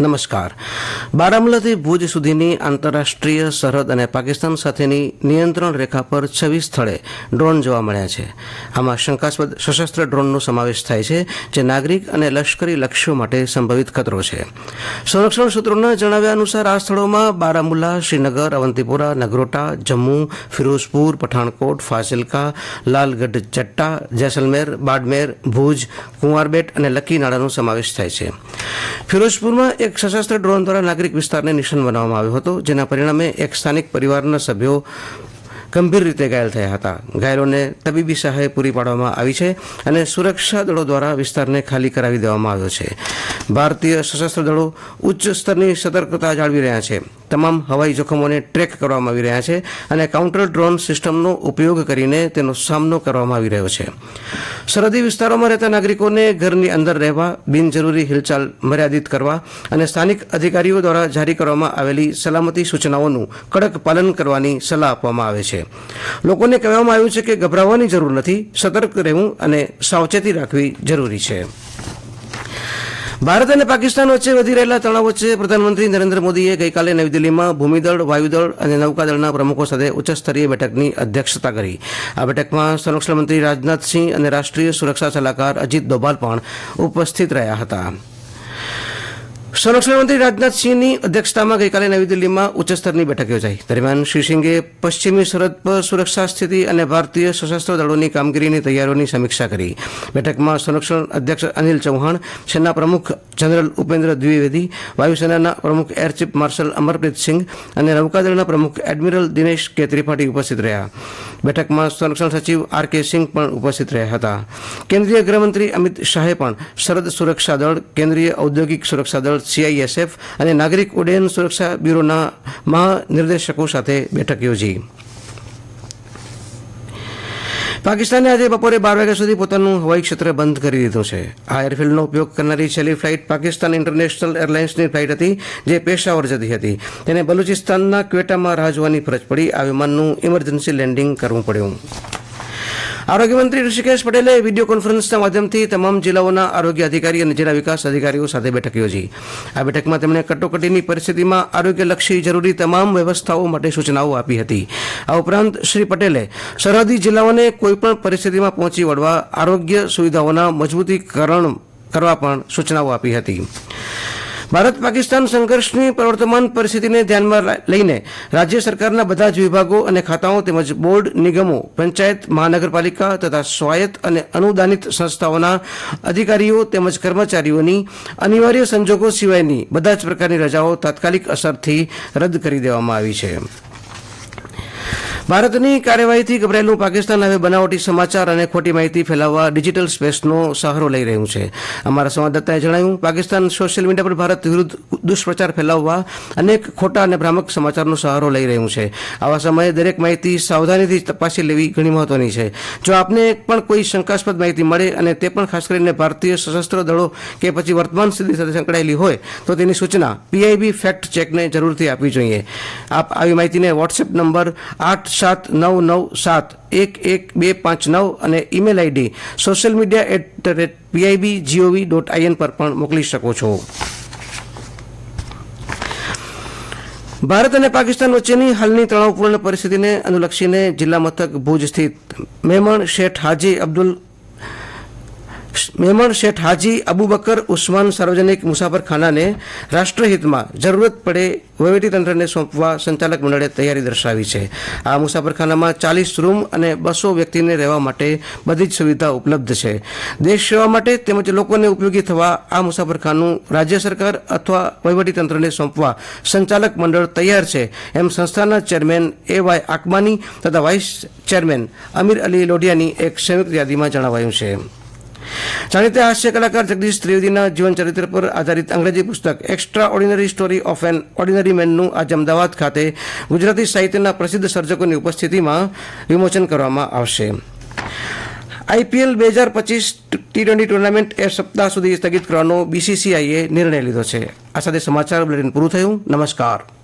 નમસ્કાર. બારામુલાથી ભુજ સુધીની આંતરરાષ્ટ્રીય સરહદ અને પાકિસ્તાન સાથેની નિયંત્રણ રેખા પર છવ્વીસ સ્થળે ડ્રોન જોવા મળ્યા છે. આમાં શંકાસ્પદ સશસ્ત્ર ડ્રોનનો સમાવેશ થાય છે, જે નાગરિક અને લશ્કરી લક્ષ્યો માટે સંભવિત ખતરો છે. સંરક્ષણ સૂત્રોના જણાવ્યા અનુસાર આ સ્થળોમાં બારામુલા શ્રીનગર, અવંતીપુરા, નગરોટા, જમ્મુ, ફિરોઝપુર, પઠાણકોટ ફાઝિલકા લાલગઢ ચટ્ટા જેસલમેર, બાડમેર, ભુજ, કુંવારબેટ અને લકીનાળાનો સમાવેશ થાય છે. ફિરોઝપુરમાં એક સશસ્ત્ર ડ્રોન દ્વારા નાગરિક વિસ્તારને નિશાન બનાવવામાં આવ્યો હતો, જેના પરિણામે એક સ્થાનિક પરિવારના સભ્યો ગંભીર રીતે ઘાયલ થયા હતા. ઘાયલોને તબીબી સહાય પૂરી પાડવામાં આવી છે અને સુરક્ષા દળો દ્વારા વિસ્તારને ખાલી કરાવી દેવામાં આવ્યો છે. ભારતીય સશસ્ત્ર દળો ઉચ્ચ સ્તરની સતર્કતા જાળવી રહ્યા છે. તમામ હવાઈ જોખમોને ટ્રેક કરવામાં આવી રહ્યા છે અને કાઉન્ટર ડ્રોન સિસ્ટમનો ઉપયોગ કરીને તેનો સામનો કરવામાં આવી રહ્યો છે. સરહદી વિસ્તારોમાં રહેતા નાગરિકોને ઘરની અંદર રહેવા, બિનજરૂરી હિલચાલ મર્યાદિત કરવા અને સ્થાનિક અધિકારીઓ દ્વારા જારી કરવામાં આવેલી સલામતી સૂચનાઓનું કડક પાલન કરવાની સલાહ આપવામાં આવે છે. લોકોને કહેવામાં આવ્યું છે કે ગભરાવાની જરૂર નથી, સતર્ક રહેવું અને સાવચેતી રાખવી જરૂરી છે. ભારત અને પાકિસ્તાન વચ્ચે વધી રહેલા તણાવ વચ્ચે પ્રધાનમંત્રી નરેન્દ્ર મોદીએ ગઈકાલે નવી દિલ્હીમાં ભૂમિદળ, વાયુદળ અને નૌકાદળના પ્રમુખો સાથે ઉચ્ચસ્તરીય બેઠકની અધ્યક્ષતા કરી. આ બેઠકમાં સંરક્ષણ મંત્રી રાજનાથસિંહ અને રાષ્ટ્રીય સુરક્ષા સલાહકાર અજીત દોભાલ પણ ઉપસ્થિત રહ્યા હતા. સંરક્ષણ મંત્રી રાજનાથસિંહની અધ્યક્ષતામાં ગઈકાલે નવી દિલ્હીમાં ઉચ્ચસ્તરની બેઠક યોજાઈ. દરમિયાન શ્રી સિંઘે પશ્ચિમી સરહદ પર સુરક્ષા સ્થિતિ અને ભારતીય સશસ્ત્ર દળોની કામગીરીની તૈયારીઓની સમીક્ષા કરી. બેઠકમાં સંરક્ષણ અધ્યક્ષ અનિલ ચૌહાણ, સેના પ્રમુખ જનરલ ઉપેન્દ્ર દ્વિવેદી, વાયુસેનાના પ્રમુખ air chief marshal Amarpreet Singh અને નૌકાદળના પ્રમુખ એડમિરલ દિનેશ કે ત્રિપાઠી ઉપસ્થિત રહ્યા. બેઠકમાં સંરક્ષણ સચિવ આર કે સિંઘ પણ ઉપસ્થિત રહ્યા હતા. કેન્દ્રીય ગૃહમંત્રી અમિત શાહે પણ સરહદ સુરક્ષા દળ, કેન્દ્રીય ઔદ્યોગિક સુરક્ષા દળ સીઆઈએસએફ અને નાગરિક ઉડ્ડયન સુરક્ષા બ્યુરોના મહાનિર્દેશકો સાથે બેઠક યોજી. પાકિસ્તાને આજે બપોરે બાર વાગ્યા સુધી પોતાનું હવાઈ ક્ષેત્ર બંધ કરી દીધું છે. આ એરફિલ્ડનો ઉપયોગ કરનારી છેલ્લી ફ્લાઇટ પાકિસ્તાન ઇન્ટરનેશનલ એરલાઇન્સની ફ્લાઇટ હતી, જે પેશાવર જતી હતી. તેને બલુચિસ્તાનના ક્વેટામાં રાહ જોવાની ફરજ પડી. આ વિમાનનું ઇમરજન્સી લેન્ડિંગ કરવું પડ્યું. આરોગ્ય મંત્રી ઋષિકેશ પટેલે વીડિયો કોન્ફરન્સના માધ્યમથી તમામ જિલ્લાઓના આરોગ્ય અધિકારી અને જિલ્લા વિકાસ અધિકારીઓ સાથે બેઠક યોજી. આ બેઠકમાં તેમણે કટોકટીની પરિસ્થિતિમાં આરોગ્યલક્ષી જરૂરી તમામ વ્યવસ્થાઓ માટે સૂચનાઓ આપી હતી. આ ઉપરાંત શ્રી પટેલે સરહદી જિલ્લાઓને કોઈપણ પરિસ્થિતિમાં પહોંચી વળવા આરોગ્ય સુવિધાઓના મજબૂતીકરણ કરવા પણ સૂચનાઓ આપી હતી. ભારત પાકિસ્તાન સંઘર્ષની પ્રવર્તમાન પરિસ્થિતિને ધ્યાનમાં લઈને રાજ્ય સરકારના બધા જ વિભાગો અને ખાતાઓ તેમજ બોર્ડ, નિગમો, પંચાયત, મહાનગરપાલિકા તથા સ્વાયત્ત અને અનુદાનિત સંસ્થાઓના અધિકારીઓ તેમજ કર્મચારીઓની અનિવાર્ય સંજોગો સિવાયની બધા જ પ્રકારની રજાઓ તાત્કાલિક અસરથી રદ કરી દેવામાં આવી છે. ભારતની કાર્યવાહીથી ગભરાયેલું પાકિસ્તાન હવે બનાવટી સમાચાર અને ખોટી માહિતી ફેલાવવા ડિજિટલ સ્પેસનો સહારો લઈ રહ્યું છે. અમારા સંવાદદાતાએ જણાવ્યું, પાકિસ્તાન સોશિયલ મીડિયા પર ભારત વિરુદ્ધ દુષ્પ્રચાર ફેલાવવા અનેક ખોટા અને ભ્રામક સમાચારનો સહારો લઈ રહ્યું છે. આવા સમયે દરેક માહિતી સાવધાનીથી તપાસી લેવી ઘણી મહત્વની છે. જો આપને પણ કોઈ શંકાસ્પદ માહિતી મળે અને તે પણ ખાસ કરીને ભારતીય સશસ્ત્ર દળો કે પછી વર્તમાન સ્થિતિ સાથે સંકળાયેલી હોય, તો તેની સૂચના પીઆઈબી ફેક્ટ ચેકને જરૂરથી આપવી જોઈએ. આપ આવી માહિતીને વોટ્સએપ નંબર આઠ સાત નવ નવ સાત, એક એક બે પાંચ નવ અને email ID social media at the rate PIB GOV dot IN પર પણ મોકલી શકો છો. ભારત અને પાકિસ્તાન વચ્ચેની હાલની તણાવપૂર્ણ પરિસ્થિતિને અનુલક્ષીને જિલ્લા મથક ભુજ સ્થિત મેમણ શેઠ હાજી અબ્દુલ મેમણ શેઠ હાજી અબુબકર ઉસ્માન સાર્વજનિક મુસાફરખાનાને રાષ્ટ્રહિતમાં જરૂરત પડે વહીવટીતંત્રને સોંપવા સંચાલક મંડળે તૈયારી દર્શાવી છે. આ મુસાફરખાનામાં ચાલીસ રૂમ અને બસો વ્યક્તિને રહેવા માટે બધી જ સુવિધા ઉપલબ્ધ છે. દેશ સેવા માટે તેમજ લોકોને ઉપયોગી થવા આ મુસાફરખાનું રાજ્ય સરકાર અથવા વહીવટીતંત્રને સોંપવા સંચાલક મંડળ તૈયાર છે. એમ સંસ્થાના ચેરમેન એ વાય આકમાની તથા વાઇસ ચેરમેન અમીર અલી લોઢિયાની એક સંયુક્ત યાદીમાં જણાવાયું છે. જાણીતા હાસ્ય કલાકાર જગદીશ ત્રિવેદીના જીવન ચરિત્ર પર આધારિત અંગ્રેજી પુસ્તક extraordinary story of an ordinary મેનનું આજે અમદાવાદ ખાતે ગુજરાતી સાહિત્યના પ્રસિદ્ધ સર્જકોની ઉપસ્થિતિમાં વિમોચન કરવામાં આવશે. આઈપીએલ બે હજાર પચીસ ટી ટ્વેન્ટી ટુર્નામેન્ટ એ સપ્તાહ સુધી સ્થગિત કરવાનો બીસીસીઆઈએ નિર્ણય લીધો છે. આ સાથે સમાચાર બુલેટિન પૂરું થયું. નમસ્કાર.